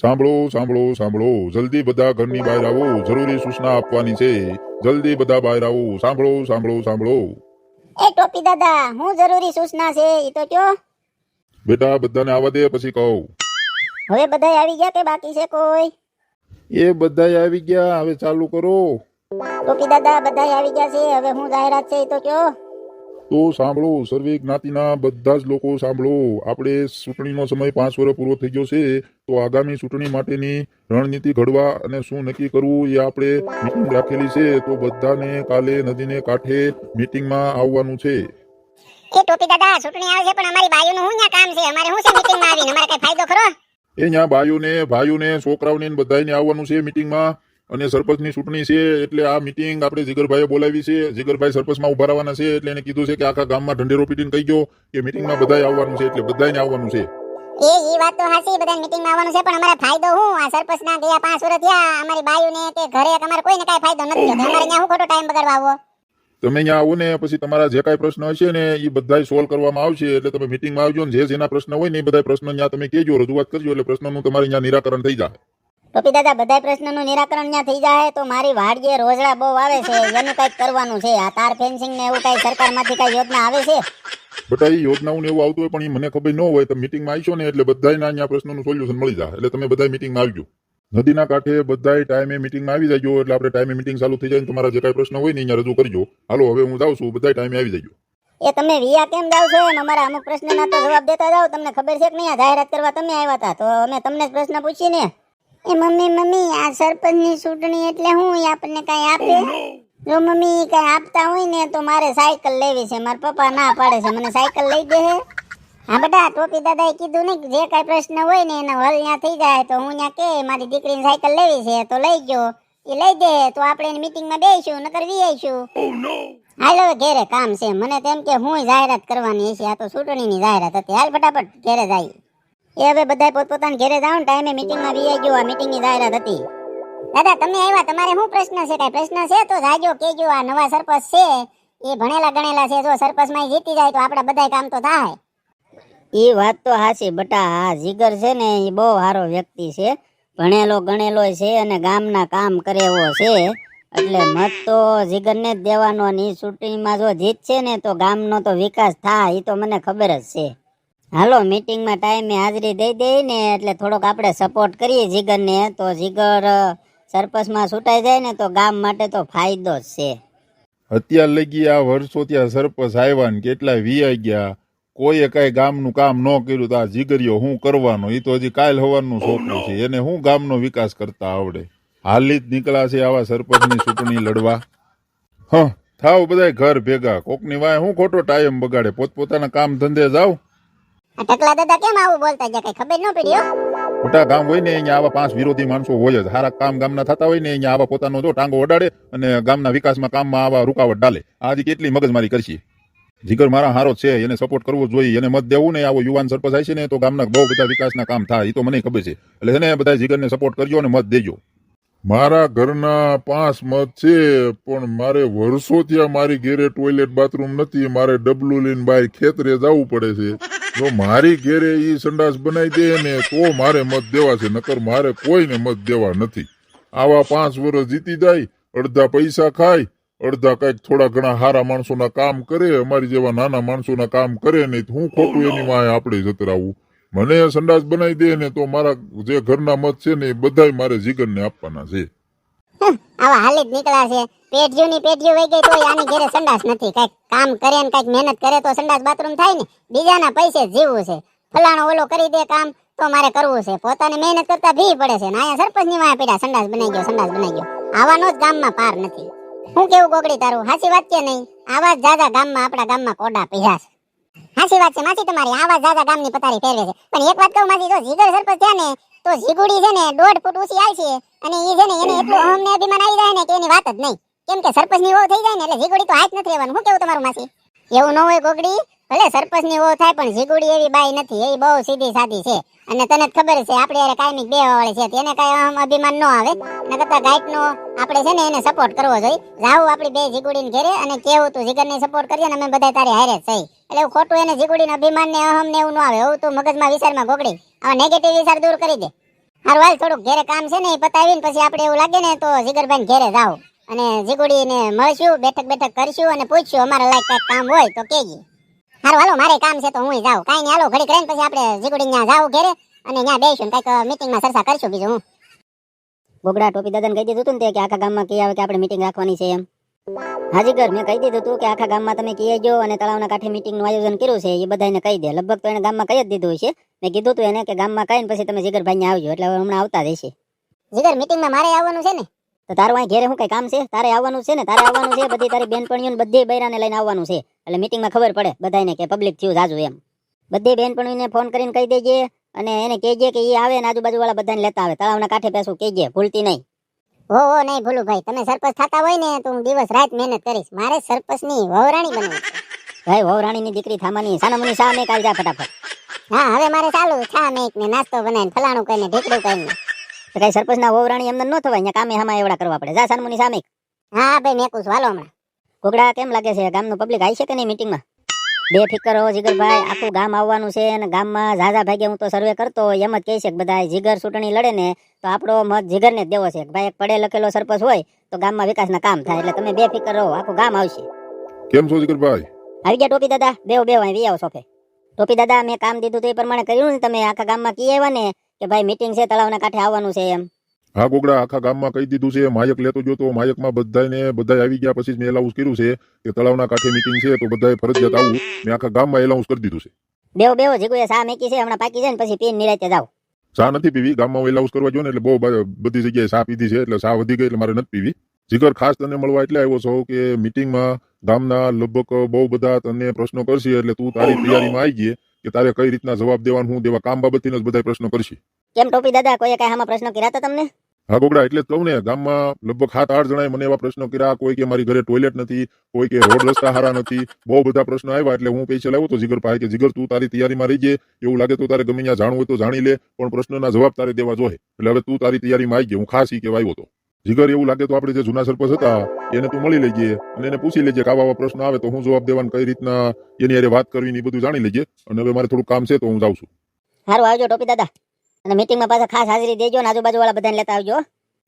સાંભળો સાંભળો સાંભળો. જલ્દી બધા ઘરની બહાર આવો. જરૂરી સૂચના આપવાની છે. જલ્દી બધા બહાર આવો. સાંભળો સાંભળો સાંભળો. એ ટોપી દાદા હું જરૂરી સૂચના છે ઈ તો કયો? બેટા બધાને આવવા દે પછી કહું. હવે બધાય આવી ગયા કે બાકી છે કોઈ? એ બધાય આવી ગયા. હવે ચાલુ કરો. ટોપી દાદા બધાય આવી ગયા છે. હવે હું જાહેરાત છે ઈ તો કયો? તો સાંભળો સર્વે જ્ઞાતિના બધા જ લોકો સાંભળો. આપણે ચૂંટણીનો સમય પાંચ વર્ષ પૂરો થઈ ગયો છે તો આગામી ચૂંટણી માટેની રણનીતિ ઘડવા અને શું નક્કી કરવું એ આપણે મિટિંગ રાખેલી છે તો બધાને કાલે નદીને કાંઠે મિટિંગમાં આવવાનું છે. એ ટોપી દાદા ચૂંટણી આવશે પણ અમારી બાયુનું શું ન્યા કામ છે? અમારે શું છે મીટિંગમાં આવીને? અમારે કઈ ફાયદો ખરો? એ ન્યા બાયુને ભાયુને છોકરાઓને બધાને આવવાનું છે મિટિંગમાં અને સરપંચની ચૂંટણી છે એટલે આ મિટિંગ આપણે જીગરભાઈએ બોલાવી છે. જીગરભાઈ સરપંચમાં ઊભા રહેવાના છે એટલે એને કીધું છે કે આખા ગામમાં ઢંઢેરો પીટીને કહી ગયો કે મિટિંગમાં બધાય આવવાનું છે એટલે બધાને આવવાનું છે. એ ઈ વાત તો હાસી બધા મીટિંગમાં આવવાનું છે પણ અમારે ફાયદો હું? આ સરપંચના ગયા પાંચ વર્ષ થયા અમારી બાયુને કે ઘરે અમારે કોઈને કાંઈ ફાયદો નથી થયો. અમારે અહીંયા હું ખોટો ટાઈમ બગાડવા આવો? તમે અહીંયા આવો ને પછી તમારા જે કાંઈ પ્રશ્ન હશે ને એ બધાય સોલ્વ કરવામાં આવશે. એટલે તમે મિટિંગમાં આવજો ને જે જેના પ્રશ્ન હોય ને એ બધા પ્રશ્ન ત્યાં તમે કહેજો રજૂઆત કરજો. એટલે પ્રશ્નનું તમારે અહીંયા નિરાકરણ થઈ જાય. ટોપી દાદા બધા પ્રશ્નનું નિરાકરણ ત્યાં થઈ જાય તો મારી વાડીએ રોજડા બહુ આવે છે એનું કંઈક કરવાનું છે. આ તાર ફેન્સિંગ ને એવું કઈ સરકારમાંથી કઈ યોજના આવે છે? બટા એ યોજનાઓને એવું આવતું હોય પણ એ મને ખબર ન હોય તો મિટિંગમાં આવીશો ને એટલે બધાયના અહીંયા પ્રશ્નનું સોલ્યુશન મળી જાય એટલે તમે બધા મિટિંગમાં આવજો. નદીના કાંઠે બધા ટાઈમે મિટિંગમાં આવી જજો એટલે આપણે ટાઈમે મિટિંગ ચાલુ થઈ જાય તમારા જે કાંઈ પ્રશ્ન હોય ને અહીંયા રજૂ કરજો. હાલો હવે હું જાઉં છું બધા ટાઈમે આવી જજો. એ તમે વિયા કેમ જાવ છો? એમ અમારા અમુક પ્રશ્નના તો જવાબ દેતા જાઓ. તમને ખબર છે કે નહીં? જાહેરાત કરવા તમે આવ્યા હતા. તો અમે તમને જ પ્રશ્ન પૂછીએ ને એ મમ્મી મમ્મી આ સરપંચની ચૂંટણી એટલે હું એ આપણને કઈ આપે? જો મમ્મી કઈ આપતા હોય ને તો મારે સાયકલ લેવી છે. મારા પપ્પા ના પાડે છે. મને સાયકલ લઈ દે હે. હા બેટા ટોપી દાદાએ કીધું ને જે કાંઈ પ્રશ્ન હોય ને એનો હલ ત્યાં થઈ જાય તો હું ત્યાં કે મારી દીકરીને સાયકલ લેવી છે તો લઈ ગયો. એ લઈ દે તો આપણે એની મીટિંગમાં બેસીશું નકર વી આવીશું હાલો હવે ઘેરે કામ છે. મને તેમ કે હું જાહેરાત કરવાની છે આ તો ચૂંટણીની જાહેરાત હતી. હાલ ફટાફટ ઘેરે જાય. એ હવે બધા પોતપોતાના ઘરે જાવ ને ટાઈમે મીટિંગમાં વીઆઈ ગયો, આ મીટિંગની જાહેરાત હતી. દાદા, તમે આવ્યા, તમારે શું પ્રશ્ન છે? કાંઈ પ્રશ્ન છે? તો જાજો કેજો આ નવા સરપંચ છે. એ ભણેલા ગણેલા છે, જો સરપંચમાં જીતી જાય તો આપણા બધાય કામ તો થાય. એ વાત તો હાસી બટા આ જીગર છે ને એ બહુ સારો વ્યક્તિ છે. ભણેલો, ગણેલો છે અને ગામના કામ કરે એવો છે. એટલે મત તો જીગરને જ દેવાનો અને એ ચૂંટણીમાં જો જીતશે ને, તો ગામનો તો વિકાસ થાય એ તો મને ખબર જ છે. હાલો મીટિંગમાં ટાઈમે હાજરી દઈ દે ને એટલે થોડોક આપણે સપોર્ટ કરીએ જીગરને. તો જીગર સરપંચમાં ચૂંટાઈ જાય ને તો ગામ માટે તો ફાયદો જ છે. અત્યાર લગી આ વર્ષો ત્યાં સરપંચ આવ્યા ને કેટલા વીઆઈ ગયા. કોઈએ કાંઈ ગામનું કામ ન કર્યું તો આ જીગરીઓ હું કરવાનો? એ તો હજી કાલ હવારનું છોકરું છે. એને હું ગામનો વિકાસ કરતા આવડે? હાલી જ નીકળ્યા છે આવા સરપંચની ચૂંટણી લડવા. હ, થાવ બધાય ઘર ભેગા. કોકની વાય હું ખોટો ટાઈમ બગાડે? પોતપોતાના કામ ધંધે જાવ ટકલા દાદા કેમ આવું બોલતા ગયા કઈ ખબર ન પડી હો? મોટા ગામ હોય ને અહીંયા આવા પાંચ વિરોધી માણસો હોય જ. સારા કામ ગામના થતા હોય ને અહીંયા આવા પોતાનો જો ટાંગો ઓડાડે અને ગામના વિકાસમાં કામમાં આવા રૂકાવટ ડાલે આજે કેટલી મગજમારી કરશે? જીગર મારા હારો છે એને સપોર્ટ કરવો જોઈએ. એને મત દેવું ને આવો યુવાન સરપંચ થાય છે ને તો ગામના બહુ બધા વિકાસના કામ થાય. એ તો મને ખબર છે. એટલે છે ને બધા જીગરને સપોર્ટ કરજો અને મત દેજો. મારા ઘરના પાંચ મત છે પણ મારે વર્ષોથી આ મારી ઘેરે ટોયલેટ બાથરૂમ નથી. મારે ડબલું લઈને બહાર ખેતરે જવું પડે છે. જો મારી ઘેરે એ સંડાસ બનાવી દે ને તો મારે મત દેવા છે, નકર મારે કોઈને મત દેવા નથી. આવા પાંચ વર્ષ જીતી જાય, અડધા પૈસા ખાય, અડધા કંઈક થોડા ઘણા સારા માણસોના કામ કરે, અમારી જેવા નાના માણસોના કામ કરે નહીં હું ખોટું એની માં આપણે જતરાવું. મને સંડાસ બનાવી દે ને તો મારા જે ઘરના મત છે ને એ બધાય મારે જીગરને આપવાના છે. આવા હાલી નીકળ્યા છે. પેઢીઓ ની પેઢીઓ વહી ગઈ તો આની ઘેરે સંડાસ નથી. કંઈક કામ કરે ને કંઈક મહેનત કરે તો સંડાસ બાથરૂમ થાય ને, બીજાના પૈસે જીવવું છે. ફલાણો ઓલો કરી દે કામ, તો મારે કરવું છે. પોતાને મહેનત કરતા ભી પડે છે ને, અહીંયા સરપંચની વાયા પીડા સંડાસ બનાવી ગયો, સંડાસ બનાવી ગયો. આવાનો જ ગામમાં પાર નથી. હું કેવું ગોગડી તારું? હાસી વાત કે નહીં? આવા જાજા ગામમાં, આપણા ગામમાં કોડા પીડા છે. હાચી વાત છે, માસી તમારી. આવા જાજા ગામની પથારી ફેરવે છે. પણ એક વાત કહું, માસી, જો જીગર સરપંચ થયા ને, તો જીગુડી છે ને, દોઢ ફૂટ ઊંચી આવશે અને એ છે ને એને એટલું અહમ ને અભિમાન આવી જાય ને કે એની વાત જ નહીં. કેમ કે સરપંચની થઈ જાય ને એટલે જીગુડી તો હાથ નથી રહેવાનું. હું કેવું તમારું માસી? એવું ન હોય ગોગડી ભલે સરપંચની થાય પણ જીગુડી એવી બાઈ નથી. એ બહુ સીધી સાદી છે. અને તને જ ખબર છે આપણે યાર કાયમી બે વાળી છે. તેને કઈ અહમ અભિમાન ન આવે. ને કરતા ગાઈટ નો આપણે છે ને એને સપોર્ટ કરવો જોઈએ. જાવું આપણી બે જીગુડી ને ઘેરે અને કેવું તું જીગર ને સપોર્ટ કરીએ ને અમે બધા તારી હારે સહી એટલે ખોટું એને જીગુડી અભિમાન ને અહમ ને એવું ન આવે. એવું તું મગજમાં વિચારમાં ગોગડી. આવા નેગેટિવ વિચાર દૂર કરી દે. હારું, હાલ થોડુંક ઘેરે કામ છે ને, એ પતાવીને પછી આપણે એવું લાગે ને તો જીગરભાઈ ઘેરે જાવ અને જીગુડીને મળશું, બેઠક બેઠક કરશું અને પૂછશું અમારા લાયક કાંઈક કામ હોય તો કેજી હારું, હાલો, મારે કામ છે તો હું જાઉં. કાંઈ નહીં, હાલો ઘડી કરીને પછી આપણે જીગુડી ત્યાં જાવ ઘેરે અને ત્યાં બેસીશું કાંઈક મિટિંગમાં ચર્ચા કરશું બીજું હું. બોગડા ટોપી દાદાને કહી દીધું હતું ને તે કે આખા ગામમાં કહી આવે કે આપણે મીટિંગ રાખવાની છે એમ. હાજી ઘર મેં કહી દીધું હતું કે આખા ગામમાં તમે કહી જો અને તળાવના કાંઠે મિટિંગનું આયોજન કર્યું છે એ બધાને કહી દે. લગભગ તો એને ગામમાં કહી જ દીધું છે મેં કીધું હતું એને કે ગામમાં કહીને પછી તમે જીગરભાઈને આવજો એટલે હમણાં આવતા જ જીગર મિટિંગમાં મારે આવવાનું છે ને? તો તારું અહીં ઘેરે શું કઈ કામ છે? તારે આવવાનું છે ને? તારે આવવાનું છે? બધી તારી બેનપણીઓ બધી બૈરાને લઈને આવવાનું છે. એટલે મિટિંગમાં ખબર પડે બધાને કે પબ્લિક થયું જાજુ એમ. બધી બેનપણીઓને ફોન કરીને કહી દેજે અને એને કહેજે કે એ આવે ને આજુબાજુવાળા બધાને લેતા આવે. તળાવના કાંઠે પેસું કહેજે ભૂલતી નહીં. હો હો નહીં ભૂલું ભાઈ. તમે સરપંચ થતા હોય ને તો હું દિવસ રાત મહેનત કરીશ. મારે સરપંચની વહરાણી બનવું ભાઈ રાણીની દીકરી થામાની સાનામુની સા મેક આવી જા ફટાફટ. હા હવે મારે ચાલુ છા. મેક ને નાસ્તો બનાવીને ફલાણું કરીને ઢેકડું કરીને તો કઈ સરપંચના વહુ રાણી એમને ન થવાય અહીંયા કામે હામાં એવડા કરવા પડે. જા સાનમુની સામે. હા ભાઈ મેકું છું હાલો હમણાં. ઘોગડા કેમ લાગે છે? ગામનું પબ્લિક આવી છે કે નહીં મીટિંગમાં બે ફિકર હો જીગરભાઈ આખું ગામ આવવાનું છે અને ગામમાં ઝાઝા ભાગે હું તો સર્વે કરતો એમ જ કહે છે કે બધા જીગર ચૂંટણી લડે ને તો આપણો મત જીગરને જ દેવો છે. ભાઈ એક પડે લખેલો સરપંચ હોય તો ગામમાં વિકાસના કામ થાય. એટલે તમે બે ફિકર રહો આખું ગામ આવશે. કેમ છો જીગરભાઈ? આવી ગયા ટોપી દાદા બેવ બેવ અહીં આવો સોફે. ટોપી દાદા મેં કામ દીધું તો એ પ્રમાણે કર્યું ને તમે. આખા ગામમાં કી આવ્યા ને કે ભાઈ મીટિંગ છે તળાવના કાંઠે આવવાનું છે એમ. હા ગોગડા આખા ગામમાં કહી દીધું છે માયક લેતો જોતો માયકમાં બધાને બધા આવી ગયા પછી મેં એલાઉન્સ કર્યું છે કે તળાવના કાંઠે મીટિંગ છે તો બધાએ ફરજિયાત આવું. મેં આખા ગામમાં એલાઉન્સ કરી દીધું છે. બેવ બેવ જીગુએ સા મેકી છે હમણાં પાકી જાય ને પછી પીન નિરાતે જાવ ચા નથી પીવી ગામમાં એલાઉન્સ કરવા જોઈએ ને એટલે બહુ બધી જગ્યાએ સા પીધી છે એટલે સા વધી ગઈ એટલે મારે નથી પીવી. જીગર ખાસ તને મળવા એટલે આવ્યો છો કે મીટિંગમાં ગામના લગભગ બહુ બધા તને પ્રશ્નો કરશે એટલે તું તારી તૈયારીમાં આવી ગઈ કે તારે કઈ રીતના જવાબ દેવાનું હું દેવા કામ બાબતથી જ બધા પ્રશ્નો કરશે. કેમ ટોપી દાદા કોઈએ કાંઈ આમાં પ્રશ્ન કર્યા હતા તમને? હા ગોગડા એટલે જ કહું ને ગામમાં લગભગ સાત આઠ જણાએ મને એવા પ્રશ્નો કર્યા કોઈ કે મારી ઘરે ટોયલેટ નથી કોઈ કે રોડ રસ્તા હારા નથી બહુ બધા પ્રશ્નો આવ્યા એટલે હું પૈસા લાવ્યો તો જીગર પાસે કે જીગર તું તારી તૈયારીમાં રહી જાય એવું લાગે તો તારે ગમે ત્યાં જાણવું હોય તો જાણી લે પણ પ્રશ્નના જવાબ તારે દેવા જોઈએ. એટલે હવે તું તારી તૈયારીમાં આવી ગઈ હું ખાસ ઈ કહેવા આવ્યો હતો જીગર એવું લાગે તો આપણે જે જૂના સરપંચ હતા એને તું મળી લેજે અને એને પૂછી લેજે કે આવા પ્રશ્ન આવે તો હું જવાબ દેવાનું કઈ રીતના એની હારે વાત કરવી ને એ બધું જાણી લેજે અને હવે મારે થોડું કામ છે તો હું જાઉં છું. સારું આવજો ટોપી દાદા. અને મીટિંગમાં પાછા ખાસ હાજરી દેજો ને આજુબાજુ વાળા બધાને લેતા આવજો.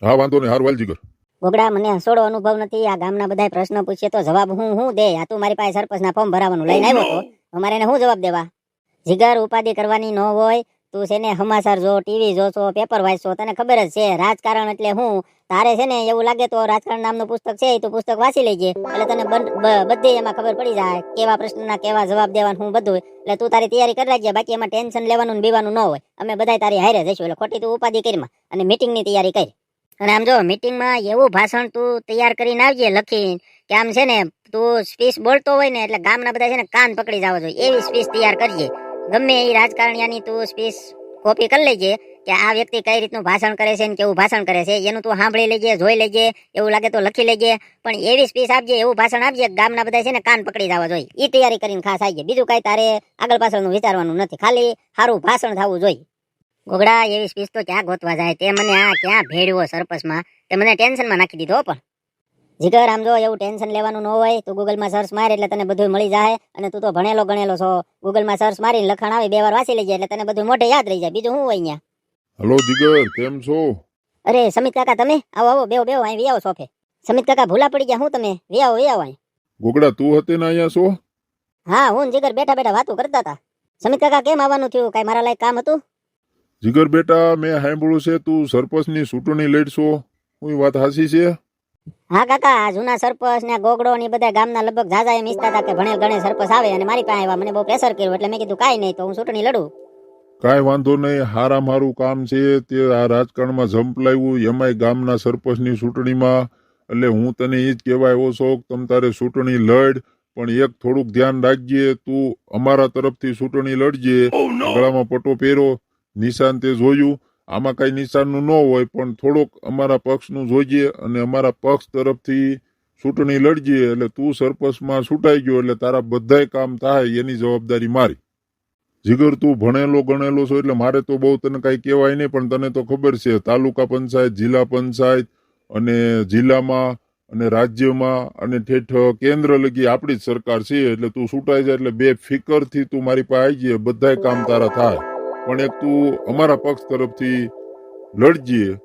હા વાંધો નહીં હાર વાલજી કર ગોગડા મને હસોડો અનુભવ નથી. આ ગામના બધા પ્રશ્ન પૂછીએ તો જવાબ હું હું દે. આ તું મારી પાસે સરપંચના ફોર્મ ભરાવાનું લઈને આવ્યો તો. અમારે એને શું જવાબ દેવા? જીગર ઉપાધિ કરવાની ન હોય તું છે ને સમાચાર જો ટીવી જોશો પેપર વાંચશો, તને ખબર જ છે. રાજકારણ એટલે હું. તારે છે ને એવું લાગે તો રાજકારણ નામનું પુસ્તક છે તું પુસ્તક વાંચી લેજે. એટલે તને બધી એમાં ખબર પડી જાય કેવા પ્રશ્નના, કેવા જવાબ દેવાનું હું બધું. એટલે તું તારી તૈયારી કરી રાખજે, બાકી એમાં ટેન્શન લેવાનું ને બીવાનું ન હોય. અમે બધા તારી હારે જઈશું એટલે ખોટી તું ઉપાધિ કરીમાં અને મીટિંગની તૈયારી કરી. અને આમ જો, મીટિંગમાં એવું ભાષણ તું તૈયાર કરીને આવજે લખી કે આમ છે ને તું સ્પીચ બોલતો હોય ને એટલે ગામના બધા છે ને કાન પકડી જવા જોઈએ. એવી સ્પીચ તૈયાર કરજે. ગમે એ રાજકારણિયાની તું સ્પીચ કોપી કરી લેજે કે આ વ્યક્તિ કઈ રીતનું ભાષણ કરે છે ને કેવું ભાષણ કરે છે, એનું તું સાંભળી લેજે, જોઈ લેજે, એવું લાગે તો લખી લેજે, પણ એવી સ્પીચ આપજે, એવું ભાષણ આપજે, ગામના બધા છે ને કાન પકડી જવા જોઈએ. એ તૈયારી કરીને ખાસ આવી બીજું કાંઈ તારે આગળ પાછળનું વિચારવાનું નથી. ખાલી સારું ભાષણ થવું જોઈએ. ગોગડા, એવી સ્પીચ તો ક્યાં ગોતવા જાય? તે મને આ ક્યાં ભેળવો સરપસમાં તે મને ટેન્શનમાં નાખી દીધો પણ. જીગર આમ જો એવું ટેન્શન લેવાનું ન હોય તું ગૂગલમાં સર્ચ માર એટલે તને બધું મળી જાય અને તું તો ભણેલો ગણેલો છો. ગૂગલમાં સર્ચ મારીને લખાણ આવે બે વાર વાંચી લેજે એટલે તને બધું મોઢે યાદ રહી જાય. બીજું શું હોય અહીંયા? હલો જીગર કેમ છો? અરે સમિત કાકા તમે? આવો આવો બેવો બેવો અહીં આવો સોફે સમિત કાકા ભૂલા પડી ગયા હું તમે? વ્યાવો વ્યાવો આવો અહીં. ગોગડા તું હતી ને અહીંયા છો? હા હું જીગર બેઠા બેઠા વાતો કરતા હતા. સમિત કાકા કેમ આવવાનું થયું? કાંઈ મારા લાયક કામ હતું? જીગર બેટા મેં સાંભળ્યું છે તું સરપંચની ચૂંટણી લડશો. હું વાત હાસી છે? હા કાકા આ જૂના સરપંચ ને ગોગડો ને બધા ગામના લગભગ ઝાઝા એમ ઈચ્છતા હતા કે ભણેલ ગણે સરપંચ આવે અને મારી પાસે આવ્યા મને બહુ પ્રેશર કર્યું એટલે મેં કીધું કાંઈ નહીં તો હું ચૂંટણી લડું. કાંઈ વાંધો નહીં હારા મારું કામ છે તે આ રાજકારણમાં ઝંપલાવ્યું એમાંય ગામના સરપંચની ચૂંટણીમાં. એટલે હું તને એ જ કહેવા એવો શોખ તમ તારે ચૂંટણી લડ પણ એક થોડુંક ધ્યાન રાખજે તું અમારા તરફથી ચૂંટણી લડજે. ગળામાં પટ્ટો પહેરો નિશાન તે જોયું આમાં કઈ નિશાનનું ન હોય, પણ થોડોક અમારા પક્ષનું જોઈએ અને અમારા પક્ષ તરફથી ચૂંટણી લડજે, એટલે તું સરપંચમાં છૂટાઈ ગયો, એટલે તારા બધાય કામ થાય, એની જવાબદારી મારી. જીગર, તું ભણેલો ગણેલો છો, એટલે મારે તો બહુ તને કાંઈ કહેવાય નહીં, પણ તને તો ખબર છે, તાલુકા પંચાયત, જિલ્લા પંચાયત અને જિલ્લામાં અને રાજ્યમાં અને ઠેઠ કેન્દ્ર લગી આપણી જ સરકાર છે, એટલે તું છૂટાઈ જાય એટલે બે ફિકરથી તું મારી પાસે આવી જાય બધાય કામ તારા થાય. પણ એક તું અમારા પક્ષ તરફથી લડજે.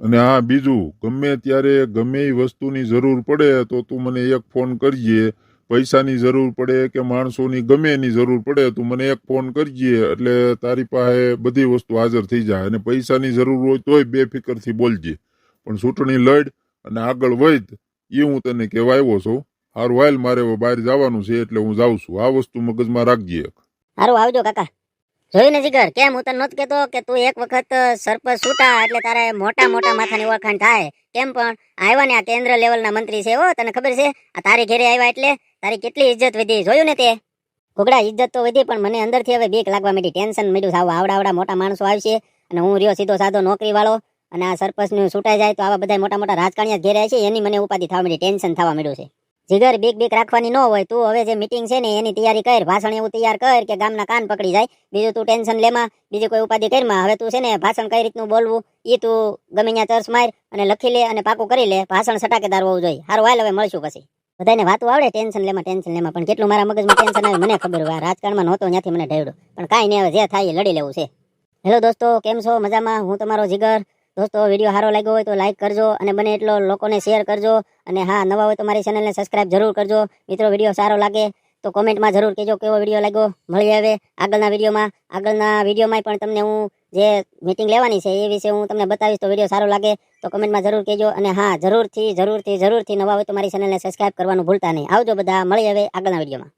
અને હા બીજું, ગમે ત્યારે ગમે એ વસ્તુની જરૂર પડે, તો તું મને એક ફોન કરજે. પૈસાની જરૂર પડે કે માણસોની ગમે એની જરૂર પડે, તું મને એક ફોન કરજે. એટલે તારી પાસે બધી વસ્તુ હાજર થઈ જાય. અને પૈસાની જરૂર હોય તોય બેફિકરથી બોલજે. પણ ચૂંટણી લડ અને આગળ વધ. એ હું તને કહેવા આવ્યો છું. હારું, હાલ મારે બહાર જવાનું છે, એટલે હું જાઉં છું. આ વસ્તુ મગજમાં રાખજે હારું, આવજો કાકા. જોયું ને જીગર કેમ હું તને નહોતો કેતો કે તું એક વખત સરપંચ છૂટા એટલે તારે મોટા મોટા માથાની ઓળખાણ થાય? કેમ પણ? આવ્યા ને આ કેન્દ્ર લેવલના મંત્રી છે હો, તને ખબર છે? આ તારી ઘેરે આવ્યા એટલે તારી કેટલી ઇજ્જત વધી, જોયું ને તે? ઘોઘડા ઇજ્જત તો વધી, પણ મને અંદરથી હવે બીક લાગવા માંડી, ટેન્શન મળ્યું સાવ આવડા આવડા મોટા માણસો આવશે અને હું રહ્યો સીધો સાધો નોકરી વાળો અને આ સરપંચનું છૂટાઈ જાય તો આવા બધા મોટા મોટા રાજકારણીયા ઘેરે છે એની મને ઉપાધિ થવા માંડી, ટેન્શન થવા માંડ્યું છે. જીગર બીક બીક રાખવાની ન હોય, તું હવે જે મીટિંગ છે ને એની તૈયારી કર, ભાષણ એવું તૈયાર કર કે ગામના કાન પકડી જાય. બીજું તું ટેન્શન લેમાં બીજી કોઈ ઉપાધિ કરમાં હવે તું છે ને ભાષણ કઈ રીતનું બોલવું એ તું ગમે ત્યાં ચર્ચ માર અને લખી લે અને પાકું કરી લે. ભાષણ સટાકેદાર હોવું જોઈએ. હારું હાલ હવે મળશું પછી. બધાને વાતું આવડે? ટેન્શન લેમાં ટેન્શન લેમાં પણ કેટલું મારા મગજમાં ટેન્શન આવે મને ખબર હોય. રાજકારણમાં નહોતો, ત્યાંથી મને ઢેવડો પણ કાંઈ નહીં, હવે જે થાય એ લડી લેવું છે. હેલો દોસ્તો, કેમ છો? મજામાં? હું તમારો જીગર. દોસ્તો વીડિયો સારો લાગ્યો હોય તો લાઈક કરજો અને બને એટલો લોકોને શેર કરજો. અને હા, નવા હોય તો મારી ચેનલને સબસ્ક્રાઇબ જરૂર કરજો. મિત્રો વીડિયો સારો લાગે તો કોમેન્ટમાં જરૂર કહેજો કેવો વીડિયો લાગ્યો. મળી આવે આગળના વિડીયોમાં આગળના વિડીયોમાં પણ તમને હું જે મિટિંગ લેવાની છે એ વિશે હું તમને બતાવીશ તો વીડિયો સારો લાગે તો કમેન્ટમાં જરૂર કહેજો. અને હા, જરૂરથી જરૂરથી જરૂરથી નવા હોય તો મારી ચેનલને સબસ્ક્રાઇબ કરવાનું ભૂલતા નહીં. આવજો બધા, મળી આવે આગળના વિડીયોમાં